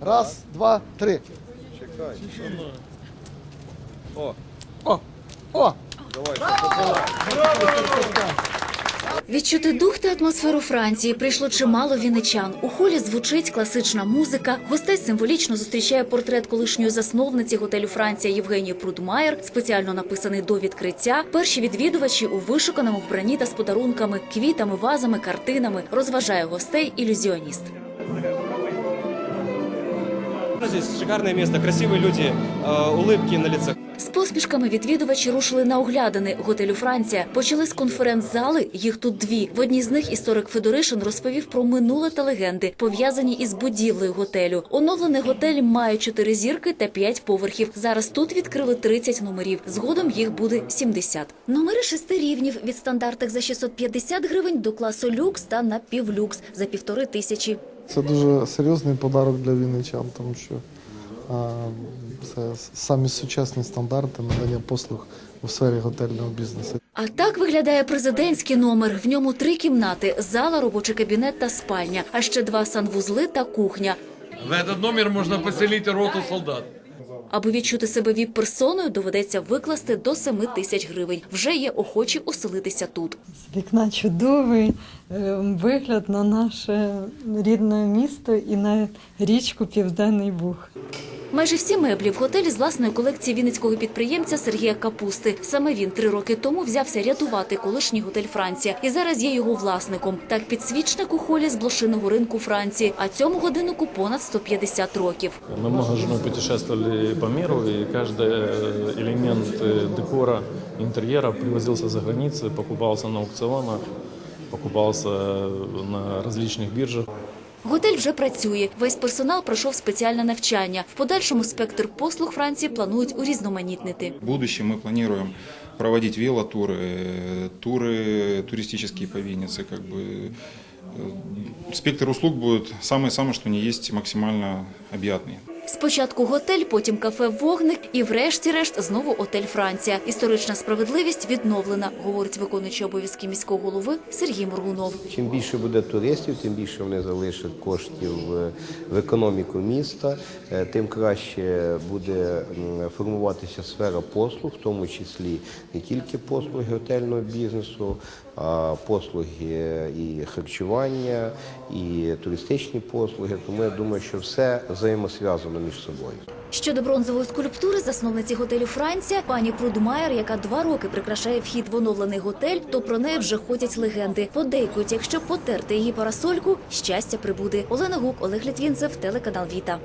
Раз, два, три. Чекай. О, О! О! давай. Відчути дух та атмосферу Франції прийшло чимало вінничан. У холі звучить класична музика. Гостей символічно зустрічає портрет колишньої засновниці готелю Франція Євгенії Прудмаєр, спеціально написаний до відкриття. Перші відвідувачі у вишуканому вбранні та з подарунками, квітами, вазами, картинами розважає гостей ілюзіоніст. Здесь шикарное место, красивые люди, э, улыбки на лицах. З посмішками відвідувачі рушили на оглядини готелю Франція. Почали з конференц-зали. Їх тут дві. В одній з них історик Федоришин розповів про минуле та легенди, пов'язані із будівлею готелю. Оновлений готель має чотири зірки та п'ять поверхів. Зараз тут відкрили 30 номерів. Згодом їх буде 70. Номери шести рівнів від стандартних за 650 гривень до класу люкс та напівлюкс за півтори тисячі. Це дуже серйозний подарок для вінничан, тому що а, це самі сучасні стандарти надання послуг у сфері готельного бізнесу. А так виглядає президентський номер. В ньому три кімнати: зала, робочий кабінет та спальня, а ще два санвузли та кухня. В этот номер можна поселити роту солдат. Аби відчути себе віп-персоною, доведеться викласти до 7 тисяч гривень. Вже є охочі оселитися тут. З вікна чудовий е, вигляд на наше рідне місто і на річку Південний Буг. Майже всі меблі в готелі з власної колекції вінницького підприємця Сергія Капусти. Саме він три роки тому взявся рятувати колишній готель Франція і зараз є його власником. Так підсвічник у холі з блошиного ринку Франції, а цьому годиннику понад 150 років. Мы много с женой путешествовали по миру, и каждый э, элемент э, декора, интерьера привозился за границы, покупался на аукционах, покупался на различных биржах. Готель вже працює. Весь персонал пройшов спеціальне навчання. В подальшому спектр послуг Франції планують урізноманітнити. В будущем мы планируем проводить велотуры, э, туры туристические по Виннице. Как бы, э, спектр услуг будет самый-самый, что не есть, максимально объятный. Спочатку готель, потім кафе Вогник і врешті-решт знову отель Франція. Історична справедливість відновлена, говорить виконуючий обов'язки міського голови Сергій Моргунов. Чим більше буде туристів, тим більше вони залишать коштів е, в економіку міста, е, тим краще буде формуватися сфера послуг, в тому числі не тільки послуги готельного бізнесу, а послуги і харчування, і туристичні послуги. Тому я думаю, що все взаємосв'язано між собою. Щодо бронзової скульптури засновниці готелю Франція, пані Прудмаєр, яка два роки прикрашає вхід в оновлений готель, то про неї вже ходять легенди. Подейкують, якщо потерти її парасольку, щастя прибуде. Олена Гук, Олег Літвінцев, телеканал Віта.